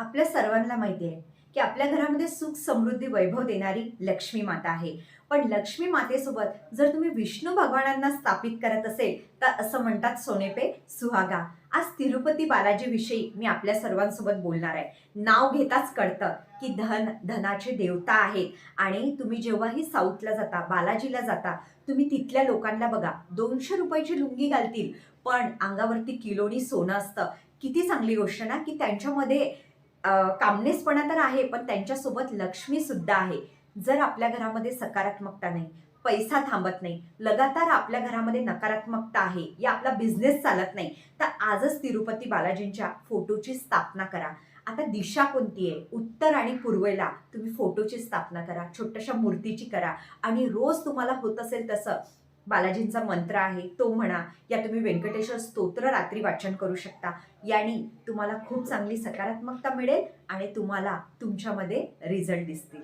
आपल्या सर्वांना माहिती आहे की आपल्या घरामध्ये सुख समृद्धी वैभव देणारी लक्ष्मी माता आहे. पण लक्ष्मी मातेसोबत जर तुम्ही विष्णू भगवानांना स्थापित करत असेल तर असं म्हणतात सोनेपे सुहागा. आज तिरुपती बालाजीविषयी मी आपल्या सर्वांसोबत बोलणार आहे. नाव घेताच कळतं की धन धनाचे देवता आहेत. आणि तुम्ही जेव्हाही साऊथला जाता बालाजीला जाता तुम्ही तिथल्या लोकांना बघा. दोनशे रुपयाची लुंगी घालतील. पण अंगावरती किलोनी सोनं असतं. किती चांगली गोष्ट ना की त्यांच्यामध्ये कामनेसपणा तर आहे पण त्यांच्यासोबत लक्ष्मीसुद्धा आहे. जर आपल्या घरामध्ये सकारात्मकता नाही पैसा थांबत नाही लगातार आपल्या घरामध्ये नकारात्मकता आहे या आपला बिझनेस चालत नाही तर आजच तिरुपती बालाजींच्या फोटोची स्थापना करा. आता दिशा कोणती आहे? उत्तर आणि पूर्वेला तुम्ही फोटोची स्थापना करा छोट्याशा मूर्तीची करा आणि रोज तुम्हाला होत असेल तसं बालाजींचा मंत्र आहे तो म्हणा या तुम्ही व्यंकटेश्वर स्तोत्र रात्री वाचन करू शकता. याने तुम्हाला खूप चांगली सकारात्मकता मिळेल आणि तुम्हाला तुमच्यामध्ये रिझल्ट दिसतील.